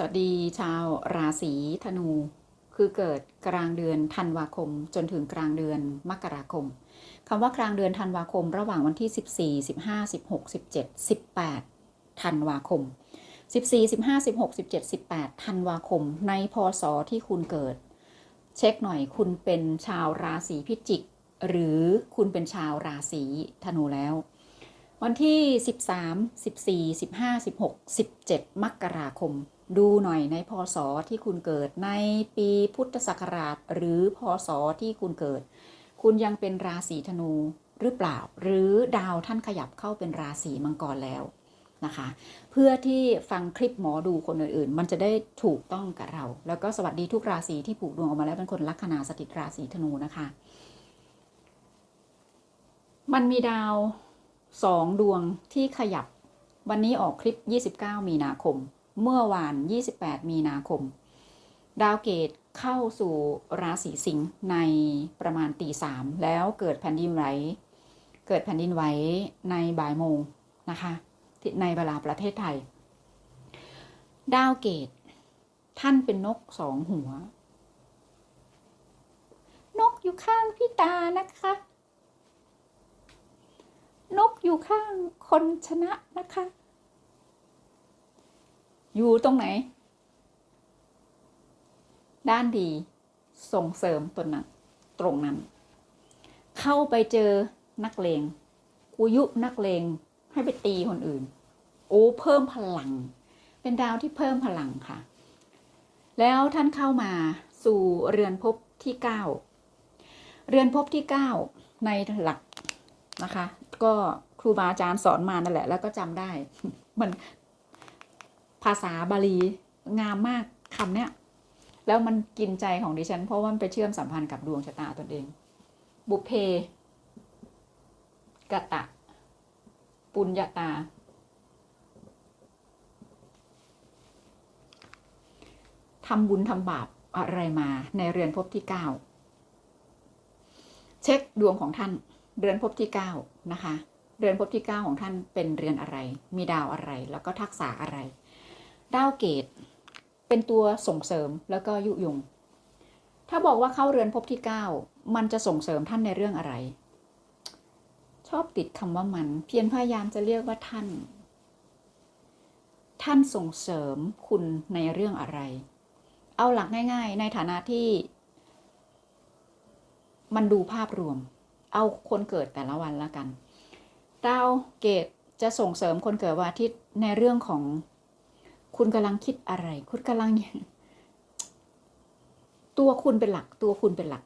สวัสดีชาวราศีธนู คือเกิดกลางเดือนธันวาคม จนถึงกลางเดือนมกราคมคำว่ากลางเดือนธันวาคม ระหว่างวันที่ 14 15 16 17 18ธันวาคม 14 15 16 17 18ธันวาคม ในพศที่คุณเกิด เช็คหน่อยคุณเป็นชาวราศีพิจิก หรือคุณเป็นชาวราศีธนูแล้ววันที่ 13 14 15 16 17 มกราคม ดูหน่อยในพศที่คุณเกิดในปีพุทธศักราช หรือพศที่คุณเกิด คุณยังเป็นราศีธนูหรือเปล่า หรือดาวท่านขยับเข้าเป็นราศีมังกรแล้วนะคะ เพื่อที่ฟังคลิปหมอดูคนอื่นๆ มันจะได้ถูกต้องกับเรา แล้วก็สวัสดีทุกราศีที่ผูกดวงออกมาแล้วเป็นคนลัคนาสถิตราศีธนูนะคะ มันมีดาวสองดวงที่ขยับ วันนี้ออกคลิป 29 มีนาคม เมื่อวาน 28 มีนาคม ดาวเกตเข้าสู่ราศีสิงห์ในประมาณตีสามแล้วเกิดแผ่นดินไหวเกิดแผ่นดินไหวในบ่ายโมงนะคะในเวลาประเทศไทย ดาวเกต ท่านเป็นนกสองหัว นกอยู่ข้างพี่ตานะคะ นกอยู่ข้างคนชนะนะคะ อยู่ตรงไหน ด้านดี ส่งเสริมตนนั้น ตรงนั้น เข้าไปเจอนักเลงกุยุนักเลงให้ไปตีคนอื่น โอ้เพิ่มพลัง เป็นดาวที่เพิ่มพลังค่ะ แล้วท่านเข้ามาสู่เรือนภพที่ 9 เรือนภพที่ 9 ในหลักนะคะ ก็ครูบาอาจารย์สอนมานั่นแหละ แล้วก็จำได้ มันาษาบาลี งามมากคำเนี้ยแล้วมันกินใจของดิฉัน เพราะว่ามันไปเชื่อมสัมพันธ์กับดวงชะตาตนเอง บุพเพกตะ ปุญญาตา ทำบุญทำบาปอะไรมาในเรือนภพที่9เช็คดวงของท่าน เรือนภพที่9นะคะ เรือนภพที่9ของท่านเป็นเรือนอะไร มีดาวอะไร แล้วก็ทักษะอะไร ดาวเกต เป็นตัวส่งเสริมแล้วก็ยุยง ถ้าบอกว่าเข้าเรือนภพที่ 9 มันจะส่งเสริมท่านในเรื่องอะไร ชอบติดคำว่ามัน เพียรพยายามจะเรียกว่าท่าน ท่านส่งเสริมคุณในเรื่องอะไร เอาหลักง่าย ๆ ในฐานะที่ มันดูภาพรวม เอาคนเกิดแต่ละวันละกันดาวเกตจะส่งเสริมคนเกิดวันอาทิตย์ในเรื่องของ คุณกำลังคิดอะไร คุณกำลังตัวคุณเป็นหลัก ตัวคุณเป็นหลัก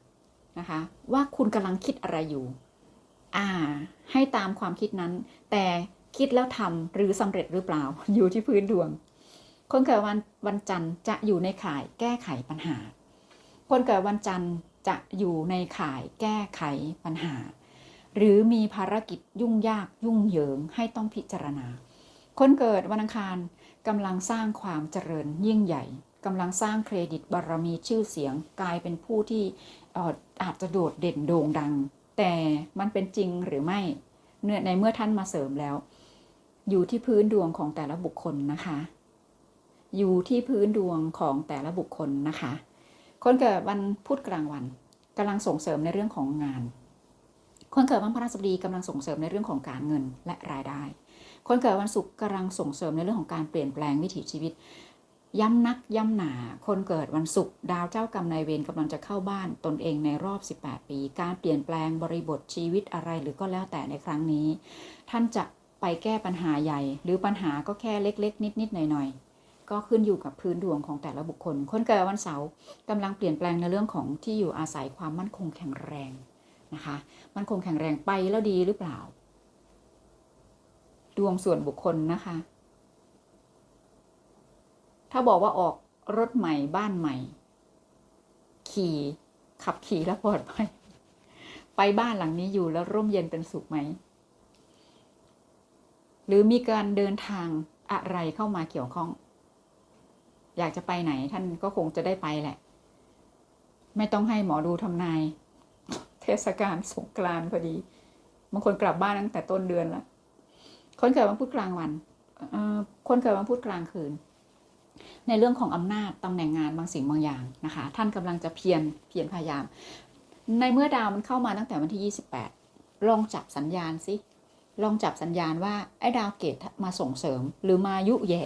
นะคะ ว่าคุณกำลังคิดอะไรอยู่ อ่า ให้ตามความคิดนั้น แต่คิดแล้วทำหรือสำเร็จหรือเปล่า อยู่ที่พื้นดวง คนเกิดวันวันจันทร์จะอยู่ในข่ายแก้ไขปัญหา คนเกิดวันจันทร์จะอยู่ในข่ายแก้ไขปัญหา หรือมีภารกิจยุ่งยากยุ่งเหยิงให้ต้องพิจารณา คนเกิดวันอังคาร กำลังสร้างความเจริญยิ่งใหญ่กำลังสร้างเครดิตบารมีชื่อเสียงกลายเป็นผู้ที่เอ่ออาจจะโดดเด่นโด่งดัง แต่มันเป็นจริงหรือไม่เนื่อในเมื่อท่านมาเสริมแล้ว อยู่ที่พื้นดวงของแต่ละบุคคลนะคะ อยู่ที่พื้นดวงของแต่ละบุคคลนะคะ คนเกิดวันพุธกลางวันกำลังส่งเสริมในเรื่องของงาน คนเกิดวันพฤหัสบดีกำลังส่งเสริมในเรื่องของการเงินและรายได้ คนเกิดวันศุกร์กำลังส่งเสริมในเรื่องของการเปลี่ยนแปลงวิถีชีวิต ย้ำนักย้ำหนา คนเกิดวันศุกร์ดาวเจ้ากรรมนายเวรกำลังจะเข้าบ้านตนเองในรอบ 18 ปี การเปลี่ยนแปลงบริบทชีวิตอะไรหรือก็แล้วแต่ในครั้งนี้ ท่านจะไปแก้ปัญหาใหญ่ หรือปัญหาก็แค่เล็ก ๆ นิดๆหน่อยๆ ก็ขึ้นอยู่กับพื้นดวงของแต่ละบุคคล คนเกิดวันเสาร์กำลังเปลี่ยนแปลงในเรื่องของที่อยู่อาศัยความมั่นคงแข็งแรงนะคะ มั่นคงแข็งแรงไปแล้วดีหรือเปล่า ดวงส่วนบุคคลนะคะ ถ้าบอกว่าออกรถใหม่บ้านใหม่ ขี่ขับขี่แล้วปลอดภัยไปบ้านหลังนี้อยู่แล้วร่มเย็นเป็นสุขไหม หรือมีการเดินทางอะไรเข้ามาเกี่ยวข้อง อยากจะไปไหนท่านก็คงจะได้ไปแหละ ไม่ต้องให้หมอดูทำนาย เทศกาลสงกรานต์พอดีบางคนกลับบ้านตั้งแต่ต้นเดือนแล้ว คนเกิดวันพุธกลางวันคนเกิดวันพุธกลางคืน ในเรื่องของอำนาจตำแหน่งงานบางสิ่งบางอย่างนะคะ ท่านกำลังจะเพียรเพียรพยายาม ในเมื่อดาวมันเข้ามาตั้งแต่วันที่ 28 ลองจับสัญญาณสิลองจับสัญญาณว่าไอ้ดาวเกตมาส่งเสริมหรือมายุแย่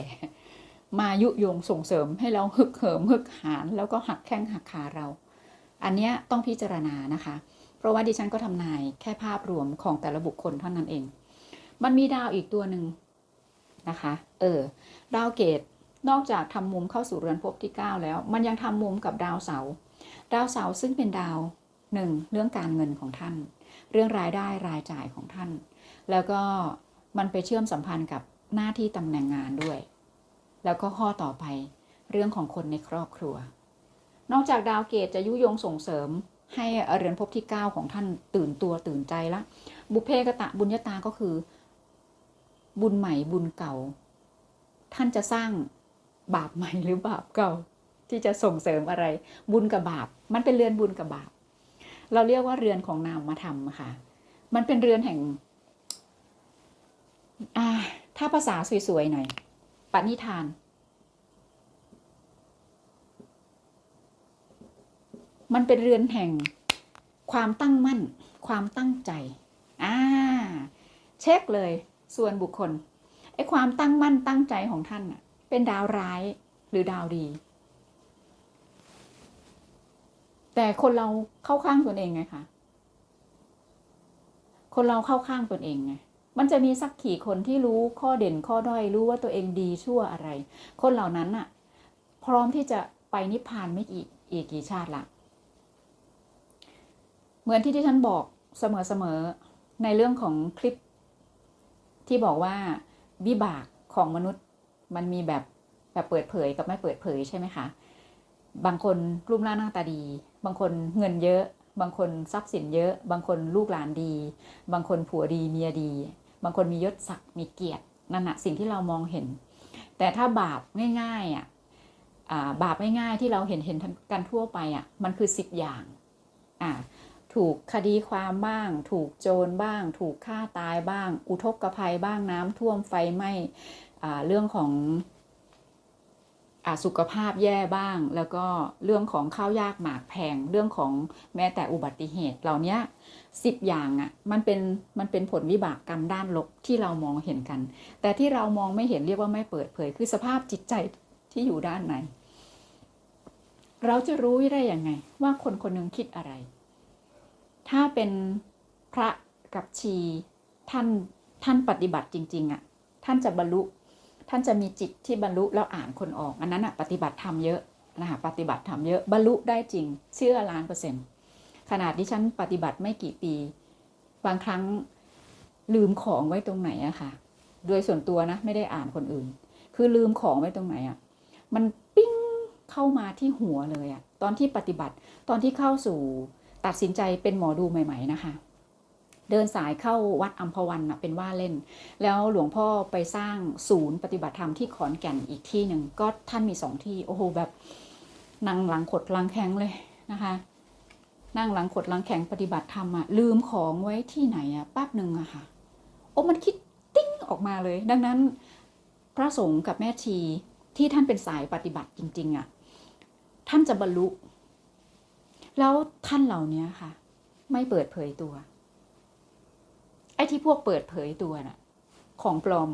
มายุยงส่งเสริมให้เราฮึกเหิมฮึกหานแล้วก็หักแข้งหักขาเรา อันเนี้ยต้องพิจารณานะคะ เพราะว่าดิฉันก็ทำนายแค่ภาพรวมของแต่ละบุคคลเท่านั้นเอง มันมีดาวอีกตัวหนึ่งนะคะ เออ ดาวเกตนอกจากทำมุมเข้าสู่เรือนภพที่ 9 แล้ว มันยังทำมุมกับดาวเสา ดาวเสาซึ่งเป็นดาวหนึ่งเรื่องการเงินของท่าน เรื่องรายได้รายจ่ายของท่าน แล้วก็มันไปเชื่อมสัมพันธ์กับหน้าที่ตำแหน่งงานด้วย แล้วก็ข้อต่อไปเรื่องของคนในครอบครัว นอกจากดาวเกตจะยุยงส่งเสริมให้เรือนภพที่ 9 ของท่านตื่นตัวตื่นใจละ บุเพกตะบุญญาตาก็คือ บุญใหม่บุญเก่า ท่านจะสร้างบาปใหม่หรือบาปเก่า ที่จะส่งเสริมอะไร บุญกับบาป มันเป็นเรือนบุญกับบาป เราเรียกว่าเรือนของนามมาทำค่ะ มันเป็นเรือนแห่งถ้าภาษาสวยๆหน่อยปณิธาน มันเป็นเรือนแห่งความตั้งมั่น ความตั้งใจ อ่า เช็คเลย ส่วนบุคคลไอ้ความตั้งมั่นตั้งใจของท่านน่ะเป็นดาวร้ายหรือดาวดี แต่คนเราเข้าข้างตนเองไงคะคนเราเข้าข้างตนเองไงมันจะมีสักขี่คนที่รู้ข้อเด่นข้อด้อยรู้ว่าตัวเองดีชั่วอะไร คนเหล่านั้นน่ะพร้อมที่จะไปนิพพานไม่กี่อีกกี่ชาติละเหมือนที่ที่ฉันบอกเสมอๆในเรื่องของคลิป ที่บอกว่าวิบากของมนุษย์มันมีแบบแบบเปิดเผยกับไม่เปิดเผยใช่ไหมคะ บางคนรูปร่างหน้าตาดี บางคนเงินเยอะ บางคนทรัพย์สินเยอะ บางคนลูกหลานดี บางคนผัวดีเมียดี บางคนมียศศักดิ์มีเกียรตินั่นแหะสิ่งที่เรามองเห็น แต่ถ้าบาปง่ายๆอะอ่าบาปง่ายๆที่เราเห็นเห็นกันทั่วไปอะมันคือสิบอย่างอ่า ถูกคดีความบ้าง ถูกโจรบ้าง ถูกฆ่าตายบ้าง อุทกภัยบ้างน้ำท่วมไฟไหม้เรื่องของอสุขภาพแย่บ้าง แล้วก็เรื่องของข้าวยากหมากแพง เรื่องของแม้แต่อุบัติเหตุเหล่านี้สิบอย่างอะ่ะมันเป็นมันเป็นผลวิบากกรรมด้านลบที่เรามองเห็นกัน แต่ที่เรามองไม่เห็นเรียกว่าไม่เปิดเผย คือสภาพจิตใจที่อยู่ด้านในเราจะรู้ได้ยังไง ว่าคนคนหนึ่งคิดอะไร ถ้าเป็นพระกับชีท่านท่านปฏิบัติจริงๆอะ่ะท่านจะบรรลุ ท่านจะมีจิตที่บรรลุแล้วอ่านคนออก อันนั้นอะ่ะปฏิบัติทำเยอะนะคะปฏิบัติทำเยอะบรรลุได้จริง เชื่อล้านเปอร์เซ็นต์ขนาดที่ฉันปฏิบัติไม่กี่ปี บางครั้งลืมของไว้ตรงไหนอะค่ะ โดยส่วนตัวนะไม่ได้อ่านคนอื่น คือลืมของไว้ตรงไหนอะมันปิ้งเข้ามาที่หัวเลยอะตอนที่ปฏิบัติตอนที่เข้าสู่ ตัดสินใจเป็นหมอดูใหม่ๆนะคะ เดินสายเข้าวัดอัมพวันนะเป็นว่าเล่น แล้วหลวงพ่อไปสร้างศูนย์ปฏิบัติธรรมที่ขอนแก่นอีกที่หนึ่งก็ท่านมีสองที่โอ้โหแบบนั่งหลังขดหลังแข็งเลยนะคะนั่งหลังขดหลังแข็งปฏิบัติธรรมอะลืมของไว้ที่ไหนอะแป๊บหนึ่งอะค่ะ โอ้มันคิดติ้งออกมาเลย ดังนั้นพระสงฆ์กับแม่ชีที่ท่านเป็นสายปฏิบัติจริง ๆอะท่านจะบรรลุ แล้วท่านเหล่านี้ค่ะ ไม่เปิดเผยตัว ไอ้ที่พวกเปิดเผยตัวน่ะ ของปลอม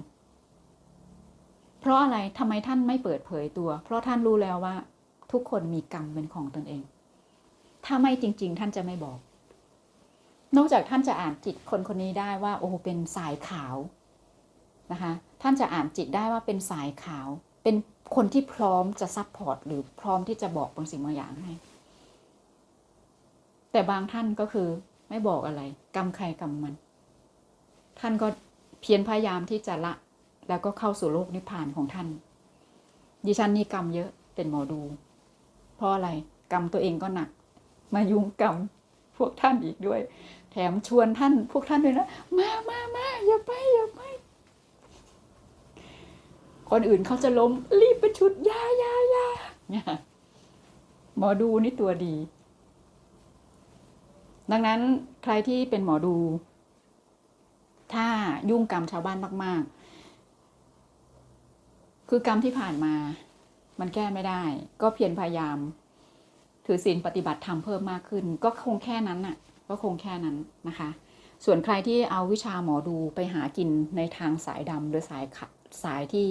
เพราะอะไรทำไมท่านไม่เปิดเผยตัว เพราะท่านรู้แล้วว่า ทุกคนมีกรรมเป็นของตนเอง ถ้าไม่จริง ๆ ท่านจะไม่บอก นอกจากท่านจะอ่านจิตคนคนนี้ได้ว่า โอ้เป็นสายขาวนะคะ ท่านจะอ่านจิตได้ว่าเป็นสายขาว เป็นคนที่พร้อมจะซัพพอร์ตหรือพร้อมที่จะบอกบางสิ่งบางอย่างให้ แต่บางท่านก็คือไม่บอกอะไร กรรมใครกรรมมัน ท่านก็เพียรพยายามที่จะละ แล้วก็เข้าสู่โลกนิพพานของท่าน ดิฉันนี่กรรมเยอะเป็นหมอดู เพราะอะไรกรรมตัวเองก็หนัก มายุ่งกรรมพวกท่านอีกด้วย แถมชวนท่านพวกท่านด้วยนะมามามาอย่าไปอย่าไปคนอื่นเขาจะล้มรีบไปชุดยายายาเนี่ยหมอดูนี่ตัวดี ดังนั้นใครที่เป็นหมอดู ถ้ายุ่งกรรมชาวบ้านมาก ๆ คือกรรมที่ผ่านมา มันแก้ไม่ได้ ก็เพียรพยายาม ถือศีลปฏิบัติธรรมเพิ่มมากขึ้น ก็คงแค่นั้นน่ะ ก็คงแค่นั้นนะคะ ส่วนใครที่เอาวิชาหมอดูไปหากินในทางสายดำหรือสายขะสายที่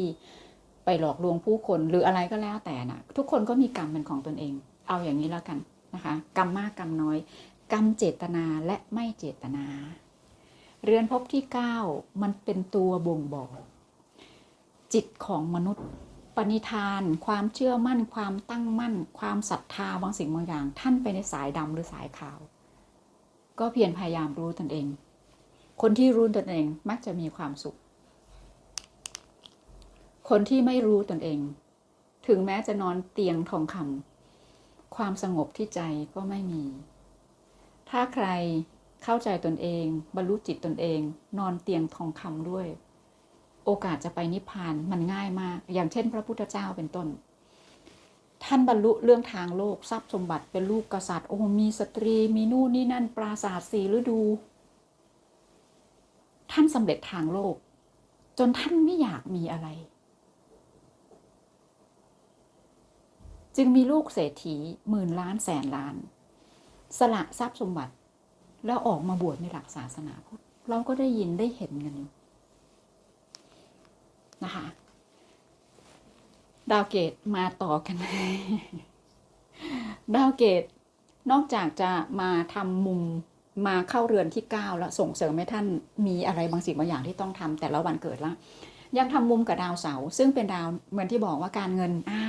ไปหลอกลวงผู้คนหรืออะไรก็แล้วแต่นะทุกคนก็มีกรรมเป็นของตนเอง เอาอย่างนี้แล้วกันนะคะ กรรมมากกรรมน้อย กรรมเจตนาและไม่เจตนา เรือนภพที่ 9 มันเป็นตัวบ่งบอก จิตของมนุษย์ ปณิธาน ความเชื่อมั่น ความตั้งมั่น ความศรัทธาบางสิ่งบางอย่าง ท่านไปในสายดำหรือสายขาว ก็เพียรพยายามรู้ตนเอง คนที่รู้ตนเองมักจะมีความสุข คนที่ไม่รู้ตนเอง ถึงแม้จะนอนเตียงทองคำความสงบที่ใจก็ไม่มี ถ้าใครเข้าใจตนเอง บรรลุจิตตนเอง นอนเตียงทองคำด้วย โอกาสจะไปนิพพานมันง่ายมาก อย่างเช่น พระพุทธเจ้าเป็นต้น ท่านบรรลุเรื่องทางโลกทรัพย์สมบัติเป็นลูกกษัตริย์ โอ้มีสตรี มีนู่นนี่นั่น ปราสาทสีฤดู ท่านสำเร็จทางโลก จนท่านไม่อยากมีอะไร จึงมีลูกเศรษฐีหมื่นล้านแสนล้าน สละทรัพย์สมบัติ แล้วออกมาบวชในหลักศาสนาพุทธเราก็ได้ยินได้เห็นกันอยู่นะคะ ดาวเกตมาต่อกันดาวเกตนอกจากจะมาทำมุมมาเข้าเรือนที่9แล้วส่งเสริมให้ท่านมีอะไรบางสิ่งบางอย่างที่ต้องทำแต่ละวันเกิดละยังทำมุมกับดาวเสาร์ซึ่งเป็นดาวเหมือนที่บอกว่าการเงินอ่า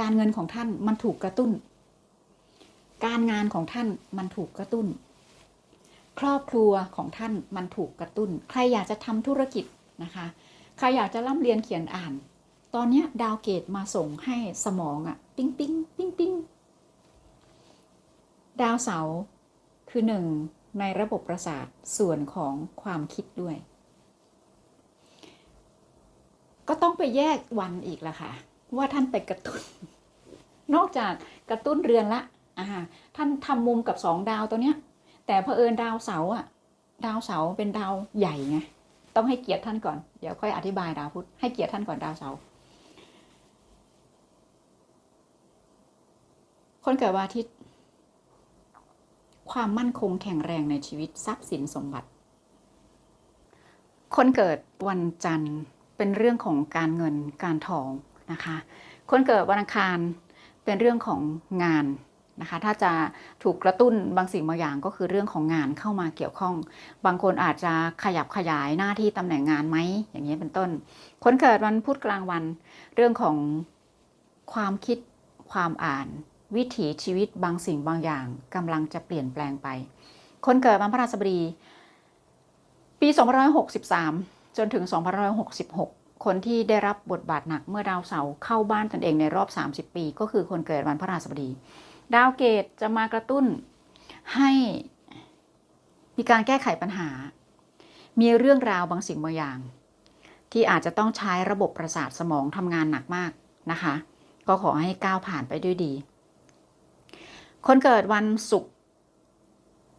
การเงินของท่านมันถูกกระตุ้น การงานของท่านมันถูกกระตุ้น ครอบครัวของท่านมันถูกกระตุ้น ใครอยากจะทำธุรกิจนะคะ ใครอยากจะร่ำเรียนเขียนอ่าน ตอนนี้ดาวเกตมาส่งให้สมองอะปิ้งปิ้งปิ้งปิ้งดาวเสาคือหนึ่งในระบบประสาทส่วนของความคิดด้วย ก็ต้องไปแยกวันอีกละค่ะ ว่าท่านไปกระตุ้น นอกจากกระตุ้นเรือนละ อ่าท่านทำมุมกับสองดาวตัวเนี้ย แต่เผอิญดาวเสาอะดาวเสาเป็นดาวใหญ่ไงต้องให้เกียรติท่านก่อนเดี๋ยวค่อยอธิบายดาวพุธให้เกียรติท่านก่อนดาวเสาคนเกิดวันอาทิตย์ ความมั่นคงแข็งแรงในชีวิตทรัพย์สินสมบัติ คนเกิดวันจันทร์เป็นเรื่องของการเงินการทองนะคะ คนเกิดวันอังคารเป็นเรื่องของงาน นะคะ ถ้าจะถูกกระตุ้นบางสิ่งบางอย่างก็คือเรื่องของงานเข้ามาเกี่ยวข้อง บางคนอาจจะขยับขยายหน้าที่ตำแหน่งงานไหมอย่างนี้เป็นต้น คนเกิดวันพุธกลางวัน เรื่องของความคิดความอ่าน วิถีชีวิตบางสิ่งบางอย่างกำลังจะเปลี่ยนแปลงไป คนเกิดวันพฤหัสบดีปี 2563 จนถึง 2566 คนที่ได้รับบทบาทหนักเมื่อดาวเสาร์เข้าบ้านตนเองในรอบ 30 ปี ก็คือคนเกิดวันพฤหัสบดี ดาวเกตจะมากระตุ้นให้มีการแก้ไขปัญหา มีเรื่องราวบางสิ่งบางอย่าง ที่อาจจะต้องใช้ระบบประสาทสมองทำงานหนักมากนะคะ ก็ขอให้ก้าวผ่านไปด้วยดี คนเกิดวันศุกร์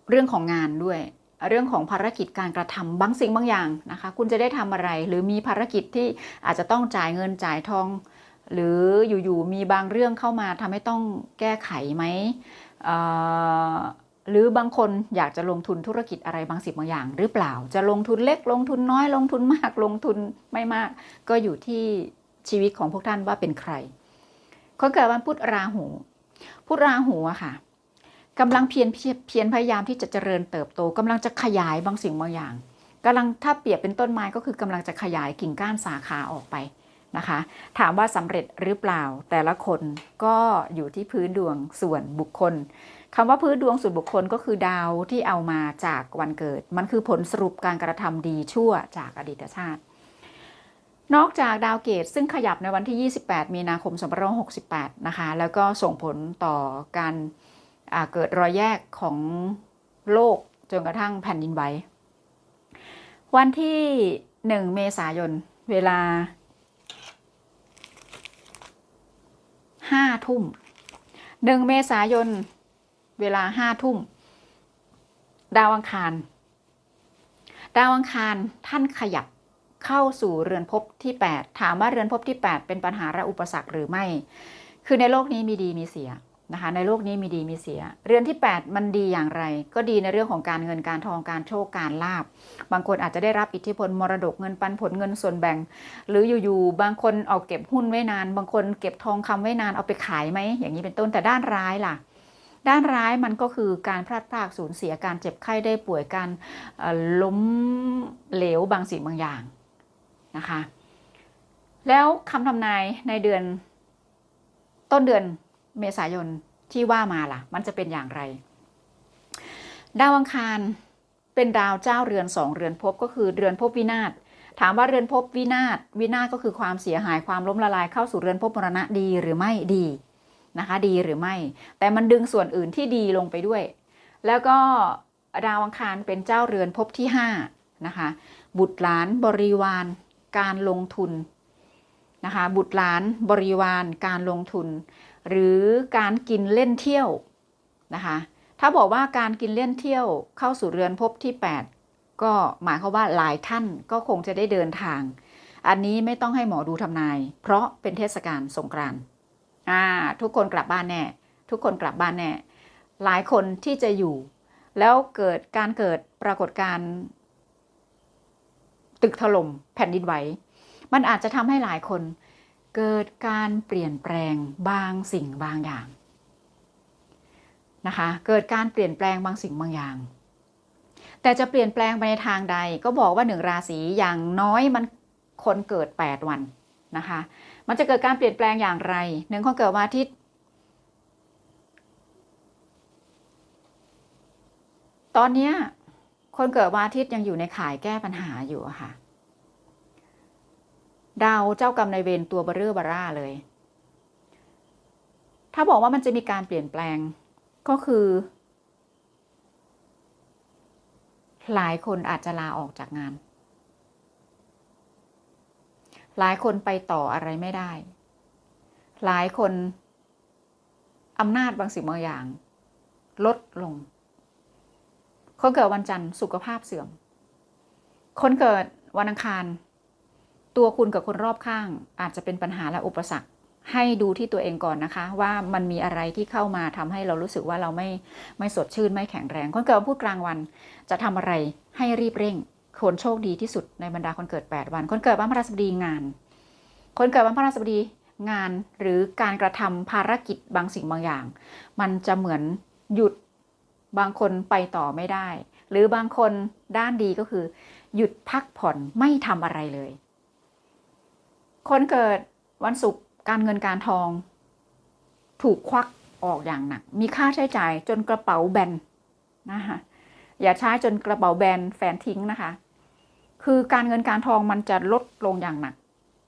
เรื่องของงานด้วย เรื่องของภารกิจการกระทำบางสิ่งบางอย่างนะคะ คุณจะได้ทำอะไร หรือมีภารกิจที่อาจจะต้องจ่ายเงินจ่ายทอง หรืออยู่ๆมีบางเรื่องเข้ามาทำให้ต้องแก้ไขไหมหรือบางคนอยากจะลงทุนธุรกิจอะไรบางสิ่งบางอย่าง หรือเปล่าจะลงทุนเล็กลงทุนน้อยลงทุนมากลงทุนไม่มาก ก็อยู่ที่ชีวิตของพวกท่านว่าเป็นใครคนเกิดวันพุธราหูพุธราหูอะค่ะกำลังเพียรเพียรพยายามที่จะเจริญเติบโตกำลังจะขยายบางสิ่งบางอย่างกำลังถ้าเปรียบเป็นต้นไม้ก็คือกำลังจะขยายกิ่งก้านสาขาออกไป นะคะ ถามว่าสำเร็จหรือเปล่า แต่ละคนก็อยู่ที่พื้นดวงส่วนบุคคลคำว่าพื้นดวงส่วนบุคคลก็คือดาวที่เอามาจากวันเกิด มันคือผลสรุปการกระทำดีชั่วจากอดีตชาติ นอกจากดาวเกตซึ่งขยับในวันที่ 28 มีนาคม 2568 นะคะ แล้วก็ส่งผลต่อการเกิดรอยแยกของโลกจนกระทั่งแผ่นดินไหววันที่ 1 เมษายน เวลา 5ทุ่ม1เมษายน เวลา5ทุ่ม ดาวอังคาร ดาวอังคารท่านขยับเข้าสู่เรือนภพที่ 8 ถามว่าเรือนภพที่ 8 เป็นปัญหาและอุปสรรคหรือไม่ คือในโลกนี้มีดีมีเสีย นะคะในโลกนี้มีดีมีเสีย เรือนที่ 8 มันดีอย่างไร ก็ดีในเรื่องของการเงินการทองการโชคการลาบ บางคนอาจจะได้รับอิทธิพลมรดกเงินปันผลเงินส่วนแบ่ง หรืออยู่ๆบางคนเอาเก็บหุ้นไว้นาน บางคนเก็บทองคำไว้นานเอาไปขายไหมอย่างนี้เป็นต้นแต่ด้านร้ายล่ะ ด้านร้ายมันก็คือการพลาดพลาดสูญเสียการเจ็บไข้ได้ป่วยการล้มเหลวบางสิ่งบางอย่างนะคะ แล้วคำทำนายในเดือนต้นเดือน เมษายนที่ว่ามาล่ะ มันจะเป็นอย่างไร ดาวอังคารเป็นดาวเจ้าเรือนสองเรือนภพก็คือเรือนภพวินาศถามว่าเรือนภพวินาศวินาศก็คือความเสียหายความล้มละลายเข้าสู่เรือนภพมรณะดีหรือไม่ดีนะคะดีหรือไม่ แต่มันดึงส่วนอื่นที่ดีลงไปด้วย แล้วก็ดาวอังคารเป็นเจ้าเรือนภพที่5นะคะบุตรหลานบริวาร การลงทุน นะคะบุตรหลานบริวารการลงทุน หรือการกินเล่นเที่ยวนะคะถ้าบอกว่าการกินเล่นเที่ยวเข้าสู่เรือนภพที่ 8 ก็หมายความว่าหลายท่านก็คงจะได้เดินทาง อันนี้ไม่ต้องให้หมอดูทำนาย เพราะเป็นเทศกาลสงกรานต์ทุกคนกลับบ้านแน่ ทุกคนกลับบ้านแน่ หลายคนที่จะอยู่ แล้วเกิดการเกิดปรากฏการณ์ตึกถล่มแผ่นดินไหว มันอาจจะทำให้หลายคน เกิดการเปลี่ยนแปลงบางสิ่งบางอย่างนะคะ เกิดการเปลี่ยนแปลงบางสิ่งบางอย่าง แต่จะเปลี่ยนแปลงไปในทางใดก็บอกว่าหนึ่งราศีอย่างน้อยมันคนเกิด 8 วันนะคะ มันจะเกิดการเปลี่ยนแปลงอย่างไรหนึ่งคนเกิดวันอาทิตย์ตอนนี้คนเกิดวันอาทิตย์ยังอยู่ในข่ายแก้ปัญหาอยู่ะค่ะ ดาวเจ้ากรรมนายเวรตัวเบเร่อบาร่าเลย ถ้าบอกว่ามันจะมีการเปลี่ยนแปลงก็คือ หลายคนอาจจะลาออกจากงาน หลายคนไปต่ออะไรไม่ได้ หลายคนอำนาจบางสิ่งบางอย่าง ลดลง คนเกิดวันจันทร์สุขภาพเสื่อม คนเกิดวันอังคาร ตัวคุณกับคนรอบข้าง อาจจะเป็นปัญหาและอุปสรรค ให้ดูที่ตัวเองก่อนนะคะ ว่ามันมีอะไรที่เข้ามาทำให้เรารู้สึกว่าเราไม่ไม่สดชื่นไม่แข็งแรง คนเกิดวันพุธกลางวัน จะทำอะไรให้รีบเร่ง คนโชคดีที่สุดในบรรดาคนเกิด 8 วัน คนเกิดวันพฤหัสบดีงาน คนเกิดวันพฤหัสบดีงานหรือการกระทำภารกิจบางสิ่งบางอย่าง มันจะเหมือนหยุดบางคนไปต่อไม่ได้ หรือบางคนด้านดีก็คือ หยุดพักผ่อนไม่ทำอะไรเลย คนเกิดวันศุกร์การเงินการทอง ถูกควักออกอย่างหนัก มีค่าใช้จ่ายจนกระเป๋าแบนนะคะอย่าใช้จนกระเป๋าแบนแฟนทิ้งนะคะ คือการเงินการทองมันจะลดลงอย่างหนัก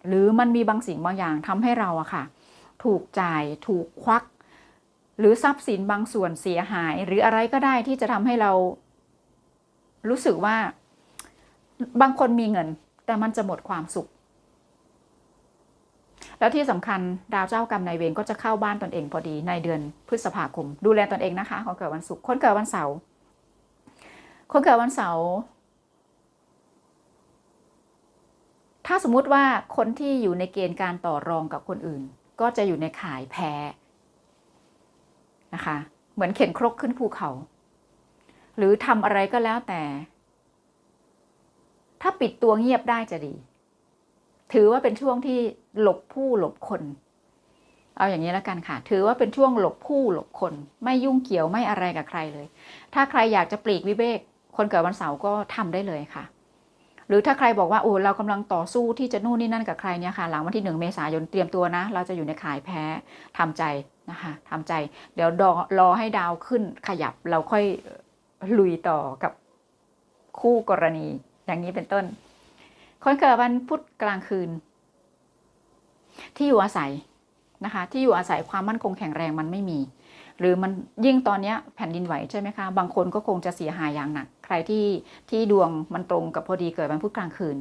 หรือมันมีบางสิ่งบางอย่างทำให้เราอะค่ะ ถูกจ่ายถูกควัก หรือทรัพย์สินบางส่วนเสียหาย หรืออะไรก็ได้ที่จะทำให้เรา รู้สึกว่า บางคนมีเงิน แต่มันจะหมดความสุข แล้วที่สำคัญดาวเจ้ากรรมนายเวรก็จะเข้าบ้านตนเองพอดีในเดือนพฤษภาคม ดูแลตนเองนะคะคนเกิดวันศุกร์คนเกิดวันเสาร์คนเกิดวันเสาร์ถ้าสมมุติว่าคนที่อยู่ในเกณฑ์การต่อรองกับคนอื่น ก็จะอยู่ในข่ายแพ้นะคะ เหมือนเข็นครกขึ้นภูเขา หรือทำอะไรก็แล้วแต่ ถ้าปิดตัวเงียบได้จะดี ถือว่าเป็นช่วงที่หลบผู้หลบคน เอาอย่างนี้แล้วกันค่ะ ถือว่าเป็นช่วงหลบผู้หลบคน ไม่ยุ่งเกี่ยวไม่อะไรกับใครเลย ถ้าใครอยากจะปลีกวิเวกคนเกิดวันเสาร์ก็ทำได้เลยค่ะ หรือถ้าใครบอกว่าโอ้เรากำลังต่อสู้ที่จะนู่นนี่นั่นกับใครเนี่ยค่ะ หลังวันที่หนึ่งเมษายนเตรียมตัวนะ เราจะอยู่ในขายแพ้ทำใจนะคะทำใจ เดี๋ยวรอรอให้ดาวขึ้นขยับเราค่อยลุยต่อกับคู่กรณีอย่างนี้เป็นต้น คนเกิดวันพุธกลางคืน ที่อยู่อาศัยนะคะ ที่อยู่อาศัยความมั่นคงแข็งแรงมันไม่มี หรือมันยิ่งตอนนี้แผ่นดินไหวใช่ไหมคะบางคนก็คงจะเสียหายอย่างหนัก ใครที่ที่ดวงมันตรงกับพอดีเกิดวันพุธกลางคืน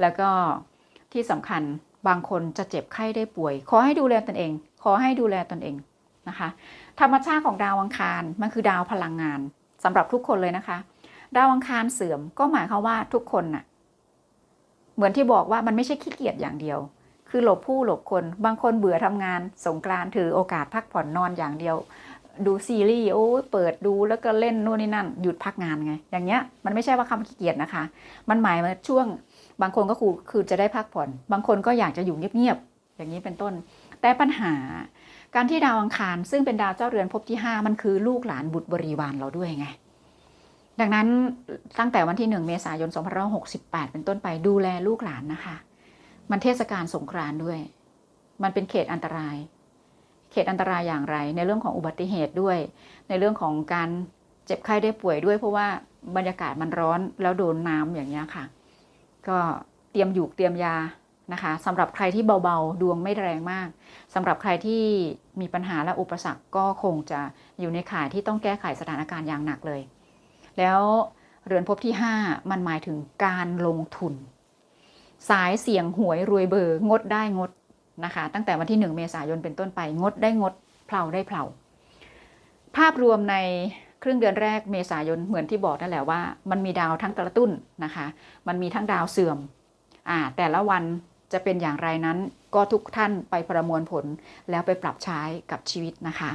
แล้วก็ที่สำคัญบางคนจะเจ็บไข้ได้ป่วย ขอให้ดูแลตนเอง ขอให้ดูแลตนเองนะคะ ธรรมชาติของดาวอังคารมันคือดาวพลังงานสำหรับทุกคนเลยนะคะ ดาวอังคารเสื่อมก็หมายความว่าทุกคนน่ะ เหมือนที่บอกว่ามันไม่ใช่ขี้เกียจอย่างเดียว คือหลบผู้หลบคน บางคนเบื่อทำงาน สงกรานต์ถือโอกาสพักผ่อนนอนอย่างเดียว ดูซีรีส์โอ้เปิดดูแล้วก็เล่นนู่นนี่นั่น หยุดพักงานไง อย่างเงี้ยมันไม่ใช่ว่าคำขี้เกียจนะคะ มันหมายมาช่วง บางคนก็คือคือจะได้พักผ่อน บางคนก็อยากจะอยู่เงียบๆอย่างนี้เป็นต้น แต่ปัญหาการที่ดาวอังคารซึ่งเป็นดาวเจ้าเรือนภพที่ 5 มันคือลูกหลานบุตรบริวารเราด้วยไง ดังนั้นตั้งแต่วันที่ 1 เมษายน 2568 เป็นต้นไปดูแลลูกหลานนะคะ มันเทศกาลสงกรานต์ด้วย มันเป็นเขตอันตราย เขตอันตรายอย่างไร ในเรื่องของอุบัติเหตุด้วย ในเรื่องของการเจ็บไข้ได้ป่วยด้วย เพราะว่าบรรยากาศมันร้อนแล้วโดนน้ำอย่างเงี้ค่ะ ก็เตรียมหยูกเตรียมยานะคะสำหรับใครที่เบาๆ ดวงไม่แรงมากสำหรับใครที่มีปัญหาและอุปสรรคก็คงจะอยู่ในข่ายที่ต้องแก้ไขสถานการณ์อย่างหนักเลย แล้วเรือนภพที่ 5 มันหมายถึงการลงทุน สายเสียงหวยรวยเบอร์งดได้งดนะคะ ตั้งแต่วันที่ 1 เมษายนเป็นต้นไปงดได้งดเพลาได้เพลาภาพรวมในครึ่งเดือนแรกเมษายนเหมือนที่บอกนั่นแหละว่า มันมีดาวทั้งกระตุ้นนะคะ มันมีทั้งดาวเสื่อมอ่าแต่ละวันจะเป็นอย่างไรนั้นก็ทุกท่านไปประมวลผลแล้วไปปรับใช้กับชีวิตนะคะ